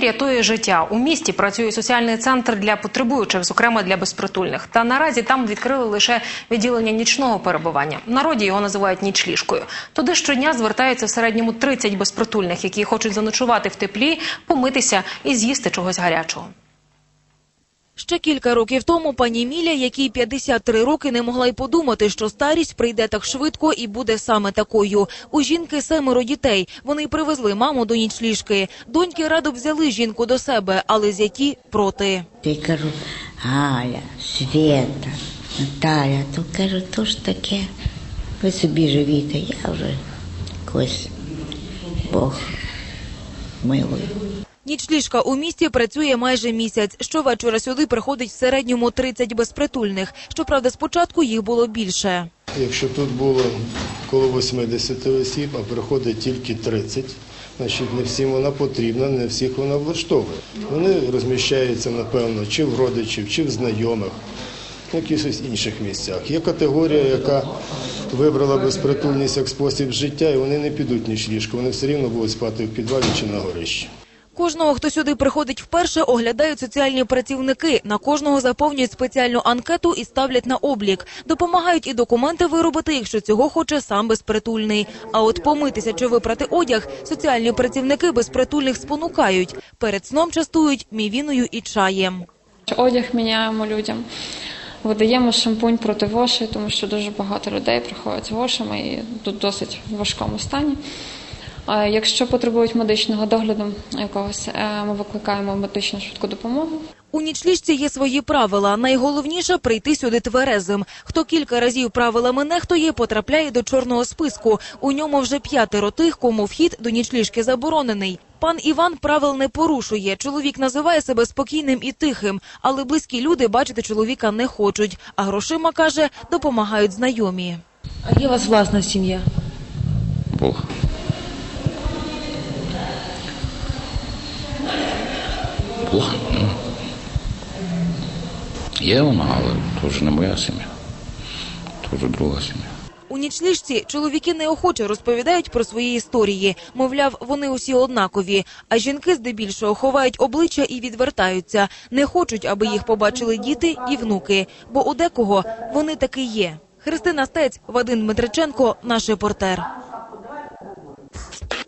Рятує життя. У місті працює соціальний центр для потребуючих, зокрема для безпритульних. Та наразі там відкрили лише відділення нічного перебування. В народі його називають нічліжкою. Туди щодня звертаються в середньому 30 безпритульних, які хочуть заночувати в теплі, помитися і з'їсти чогось гарячого. Ще кілька років тому пані Міля, якій 53 роки, не могла й подумати, що старість прийде так швидко і буде саме такою. У жінки семеро дітей. Вони привезли маму до нічліжки. Доньки радо взяли жінку до себе, але зяті проти. Я кажу, Галя, Света, Наталя, то кажу, то ж таке. Ви собі живіте, я вже якось Бог милує. Нічліжка у місті працює майже місяць. Щовечора сюди приходить в середньому 30 безпритульних. Щоправда, спочатку їх було більше. Якщо тут було коло 80 осіб, а приходить тільки 30, значить не всім вона потрібна, не всіх вона влаштовує. Вони розміщаються, напевно, чи в родичів, чи в знайомих, в якихось інших місцях. Є категорія, яка вибрала безпритульність як спосіб життя, і вони не підуть ніж ліжко, вони все рівно будуть спати в підвалі чи на горищі. Кожного, хто сюди приходить вперше, оглядають соціальні працівники. На кожного заповнюють спеціальну анкету і ставлять на облік. Допомагають і документи виробити, якщо цього хоче сам безпритульний. А от помитися чи випрати одяг соціальні працівники безпритульних спонукають. Перед сном частують мівіною і чаєм. Одяг міняємо людям, видаємо шампунь проти вошей, тому що дуже багато людей приходять з вошами і тут досить важкому стані. А Якщо потребують медичного догляду якогось, е, ми викликаємо медичну швидку допомогу. У нічліжці є свої правила. Найголовніше прийти сюди тверезим. Хто кілька разів правилами нехтує, потрапляє до чорного списку. У ньому вже п'ятеро тих, кому вхід до нічліжки заборонений. Пан Іван правил не порушує. Чоловік називає себе спокійним і тихим, але близькі люди бачити чоловіка не хочуть. А грошима каже, допомагають знайомі. А є у вас власна сім'я? Бог. Бог. ну. Є вона, але то вже не моя сім'я. То вже друга сім'я. У нічліжці чоловіки неохоче розповідають про свої історії. Мовляв, вони усі однакові. А жінки здебільшого ховають обличчя і відвертаються. Не хочуть, аби їх побачили діти і внуки. Бо у декого вони таки є. Христина Стець, Вадим Дмитриченко, наш репортер.